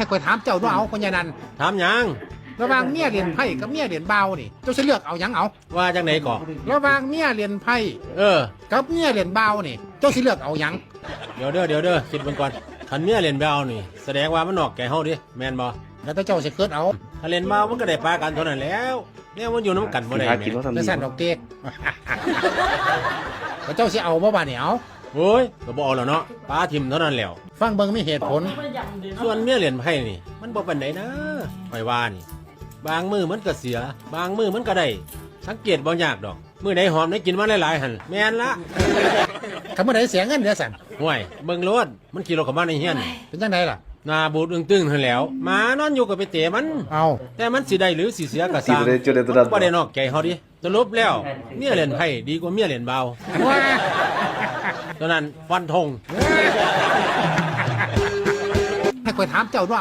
ให้คอยถามเจ้าด้วยเอาคนยานันถามหยังระหว่างเมียเรียนไพ่กับเมียเรียนเบานี่เจ้าจะเลือกเอาหยังเอาว่าจังไหนก่อระหว่างเมียเรียนไพ่เออ กับเมียเรียนเบานี่เจ้าสิเลือกเอาหยังเดี๋ยวเด้อเดี๋ยวเด้อคิดเบิ่งก่อนคันเมียเล่นเบานี่แสดงว่ามันนอกแก่เฮาดิแม่นบ่แล้วแต่เจ้าสิเคิดเอาถ้าเล่นเมามันก็ได้ปลากันเท่านั้นแล้วเนี่ยมันอยู่น้ำกันบ่ได้หาแหกินม่ว่าทำจะดีสั่นดอกเก๊กแล้วเจ้าสิเอาบ่บาดนี่เอา โอ้ยก็บ่เอาแล้วเนาะปลาทิมเท่านั้นแล้ว ฟังเบิ่งมีเหตุผล ส่วนเมียเล่นไพ่นี่ มันบ่ปานใดนะข่อยว่านี่ บางมือมันก็เสีย บางมือมันก็ได้ สังเกตบ่ยากดอก มื้อไหนหอมได้กินมาหลายๆหั่นแม่นละคำว่าไหนเสียเงินเดือสั่นห่วยเบิ่งรถมันขี่รถเข้ามาในเฮียนเป็นจังไดล่ะหน้าบูดอึ้งตึงหั่นแหล้วหมานอนอยู่ก็ไปเตะมัน เอาแต่มันสิได้หรือสิเสียก็ตีสร้างเลยจุดเด่นตัวนั้นบ่ได้นอกใจเฮาดิสรุปแล้วเมียเล่นไพ่ดีกว่าเมียเล่นเบาว้า ตอนนั้นฟันธง ให้คอยถามเจ้าด้วย